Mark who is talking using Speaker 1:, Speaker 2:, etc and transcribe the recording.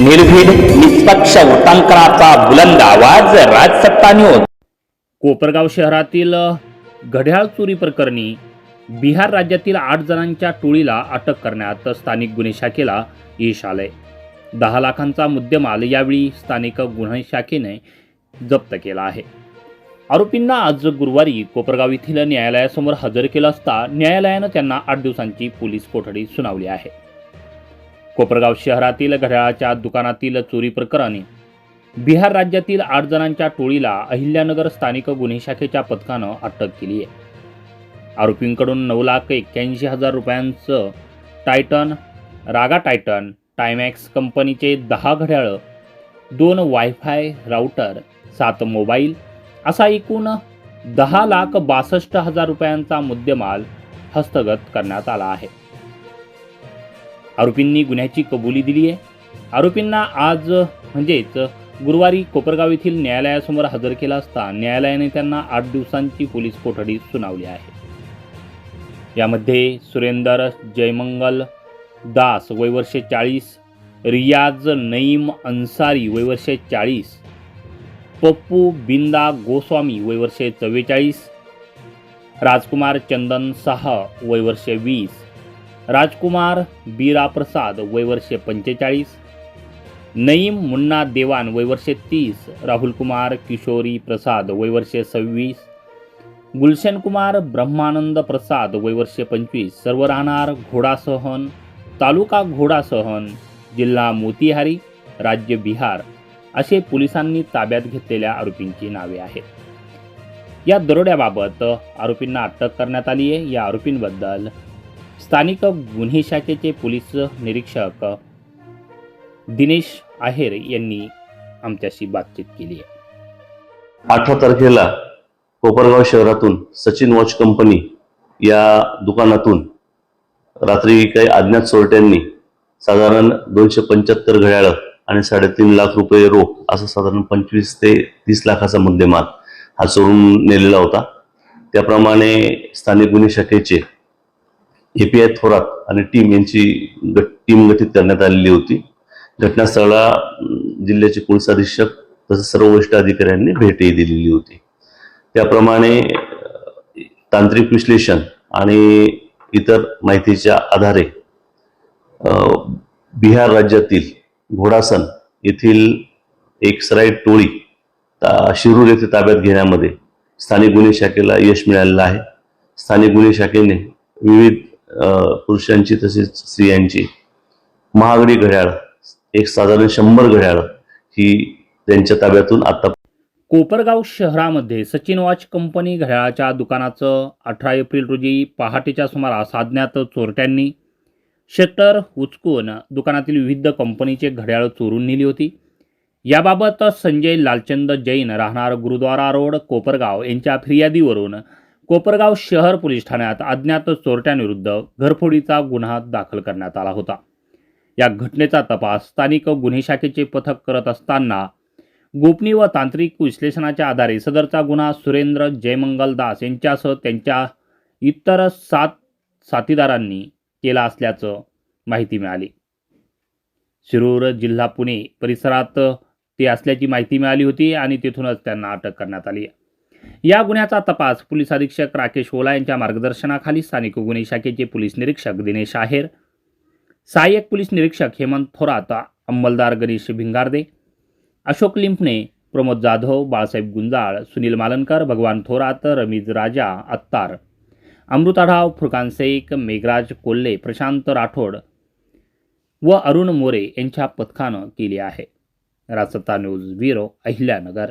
Speaker 1: निर्भीड निष्पक्ष वृत्तांकनाचा बुलंद आवाज राजसत्ता न्यूज
Speaker 2: कोपरगाव शहरातील घड्याळ चोरी प्रकरणी बिहार राज्यातील आठ जणांच्या टोळीला अटक करण्यात स्थानिक गुन्हे शाखेला यश आलंय. दहा लाखांचा मुद्देमाल यावेळी स्थानिक गुन्हे शाखेने जप्त केला आहे. आरोपींना आज गुरुवारी कोपरगाव येथील न्यायालयासमोर हजर केलं असता न्यायालयानं त्यांना आठ दिवसांची पोलीस कोठडी सुनावली आहे. कोपरगाव शहरातील घड्याळाच्या दुकानातील चोरी प्रकरणी बिहार राज्यातील आठ जणांच्या टोळीला अहिल्यानगर स्थानिक गुन्हे शाखेच्या पथकानं अटक केली आहे. आरोपींकडून नऊ लाख एक्क्याऐंशी हजार रुपयांचं टायटन रागा टायटन टायमॅक्स कंपनीचे दहा घड्याळं दोन वायफाय राऊटर सात मोबाईल असा एकूण दहा लाख बासष्ट हजार रुपयांचा मुद्देमाल हस्तगत करण्यात आला आहे. आरोपींनी गुन्ह्याची कबुली दिली आहे. आरोपींना आज म्हणजेच गुरुवारी कोपरगाव येथील न्यायालयासमोर हजर केला असता न्यायालयाने त्यांना आठ दिवसांची पोलीस कोठडी सुनावली आहे. यामध्ये सुरेंदर जयमंगल दास वयवर्षे चाळीस रियाज नईम अन्सारी वयवर्षे चाळीस पप्पू बिंदा गोस्वामी वयवर्षे चव्वेचाळीस राजकुमार चंदन साह वयवर्षे वीस राजकुमार बीरा प्रसाद वयवर्षे पंचेचाळीस. नईम मुन्ना देवान वयवर्षे तीस. राहुल कुमार किशोरी प्रसाद वयवर्षे सव्वीस. गुलशन कुमार ब्रह्मानंद प्रसाद वयवर्षे पंचवीस. सर्व राहणार घोडासहन तालुका घोडासहन जिल्हा मोतीहारी राज्य बिहार. असे पोलिसांनी ताब्यात घेतलेल्या आरोपींची नावे आहेत. या दरोड्याबाबत आरोपींना अटक करण्यात आली आहे या आरोपींबद्दल स्थानिक गुन्हे शाखेचे पोलीस निरीक्षक दिनेश आहेर यांनी आमच्याशी बातचीत केली आहे.
Speaker 3: अठरा तारखेला कोपरगाव शहरातून सचिन वॉच कंपनी या दुकानातून रात्री काही अज्ञात चोरट्यांनी साधारण दोनशे पंच्याहत्तर घड्याळं आणि साडेतीन लाख रुपये रोख असं साधारण पंचवीस ते तीस लाखाचा मुद्देमाल हा चोरून नेलेला होता. त्याप्रमाणे स्थानिक गुन्हे शाखेचे एपीआय थोरात आणि टीम यांची गट टीम गठीत करण्यात आलेली होती. घटनास्थळाला जिल्ह्याचे पोलीस अधीक्षक तसंच सर्व वरिष्ठ अधिकाऱ्यांनी भेटही दिलेली होती. त्याप्रमाणे तांत्रिक विश्लेषण आणि इतर माहितीच्या आधारे बिहार राज्यातील घोडासन येथील एक सराईट टोळी ता- शिरूर येथे ताब्यात घेण्यामध्ये स्थानिक गुन्हे शाखेला यश मिळालेलं आहे. स्थानिक गुन्हे शाखेने विविध पुरुषांची तसेच स्त्रियांची. महागडी घड्याळ एक साधारण शंभर घड्याळ ही त्यांच्या ताब्यातून आता
Speaker 2: कोपरगाव शहरामध्ये सचिन वॉच कंपनी घड्याळाच्या दुकानाचं अठरा एप्रिल रोजी पहाटेच्या सुमारास अज्ञात चोरट्यांनी शटर उचकून दुकानातील विविध कंपनीचे घड्याळ चोरून नेली होती. याबाबत संजय लालचंद जैन राहणार गुरुद्वारा रोड कोपरगाव यांच्या फिर्यादीवरून कोपरगाव शहर पोलीस ठाण्यात अज्ञात चोरट्यांविरुद्ध घरफोडीचा गुन्हा दाखल करण्यात आला होता. या घटनेचा तपास स्थानिक गुन्हे शाखेचे पथक करत असताना गोपनीय व तांत्रिक विश्लेषणाच्या आधारे सदरचा गुन्हा सुरेंद्र जयमंगल दास यांच्यासह त्यांच्या इतर सात साथीदारांनी केला असल्याचं माहिती मिळाली. शिरूर जिल्हा पुणे परिसरात ते असल्याची माहिती मिळाली होती आणि तिथूनच त्यांना अटक करण्यात आली या गुन्ह्याचा तपास पोलीस अधीक्षक राकेश ओला यांच्या मार्गदर्शनाखाली स्थानिक गुन्हे शाखेचे पोलीस निरीक्षक दिनेश आहेर सहाय्यक पोलीस निरीक्षक हेमंत थोरात अंमलदार गणेश भिंगारदे अशोक लिंपणे प्रमोद जाधव बाळासाहेब गुंजाळ सुनील मालनकर भगवान थोरात रमीज राजा अत्तार अमृताढाव फुरकान शेख मेघराज कोल्हे प्रशांत राठोड व अरुण मोरे यांच्या पथकानं केली आहे. Rajsatta news bureau Ahilyanagar.